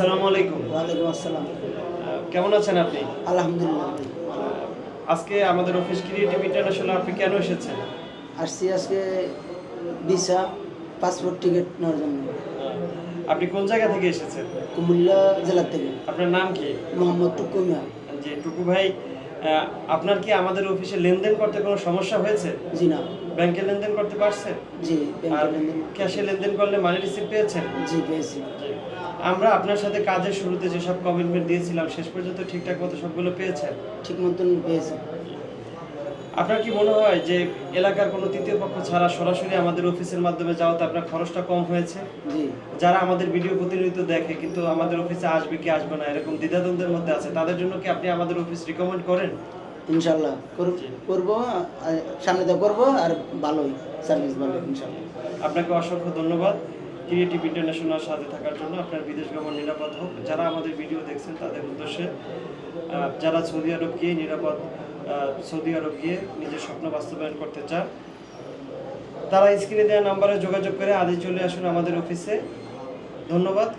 আসসালামু আলাইকুম। ওয়ালাইকুম আসসালাম। কেমন আছেন আপনি? আলহামদুলিল্লাহ। আজকে আমাদের অফিস ক্রিয়েটিভ ইন্টারন্যাশনাল আপনি কেন এসেছেন? আসছি আজকে ভিসা পাসপোর্ট টিকিট নেওয়ার জন্য। আপনি কোন জায়গা থেকে এসেছেন? কুমিল্লা জেলার থেকে। আপনার নাম কি? মোহাম্মদ টুকুমিয়া যে টুকু ভাই আপনার কি আমাদের অফিসে লেনদেন করতে কোনো সমস্যা হয়েছে? জি না। ব্যাংকে লেনদেন করতে পারছেন? জি আর ব্যাংকের লেনদেন। ক্যাশে লেনদেন করলে মানি রিসিভ পেয়েছেন? জি পেয়েছি। আমরা আপনার সাথে কাজের শুরুতে যেসব কমিটমেন্ট দিয়েছিলাম শেষ পর্যন্ত ঠিকঠাক মতো সবগুলো পেয়েছেন? ঠিক মতন পেয়েছি। আপনার কি মনে হয় যে এলাকার কোনো তৃতীয় পক্ষ ছাড়া সরাসরি আমাদের অফিসের মাধ্যমে যাওয়াতে আপনার খরচটা কম হয়েছে? জি। যারা আমাদের ভিডিও প্রতিনিয়ত দেখে কিন্তু আমাদের অফিসে আসবে কি আসবে না এরকম দ্বিধাদ্বন্দ্বের মধ্যে আছে তাদের জন্য কি আপনি আমাদের অফিস রিকমেন্ড করেন? ইনশাল্লাহ করব করব সামনে তো করব আর ভালোই সার্ভিস ভালো ইনশাল্লাহ। আপনাকে অসংখ্য ধন্যবাদ। ক্রিয়েটিভ ইন্টারন্যাশনাল সাথে থাকার জন্য আপনার বিদেশ গমন নিরাপদ হোক। যারা আমাদের ভিডিও দেখছেন, তাদের উদ্দেশ্যে যারা সৌদি আরব গিয়ে নিরাপদ সৌদি আরব গিয়ে নিজের স্বপ্ন বাস্তবায়ন করতে চান, তারা স্ক্রিনে দেওয়া নাম্বারে যোগাযোগ করে আদি চলে আসুন আমাদের অফিসে ধন্যবাদ।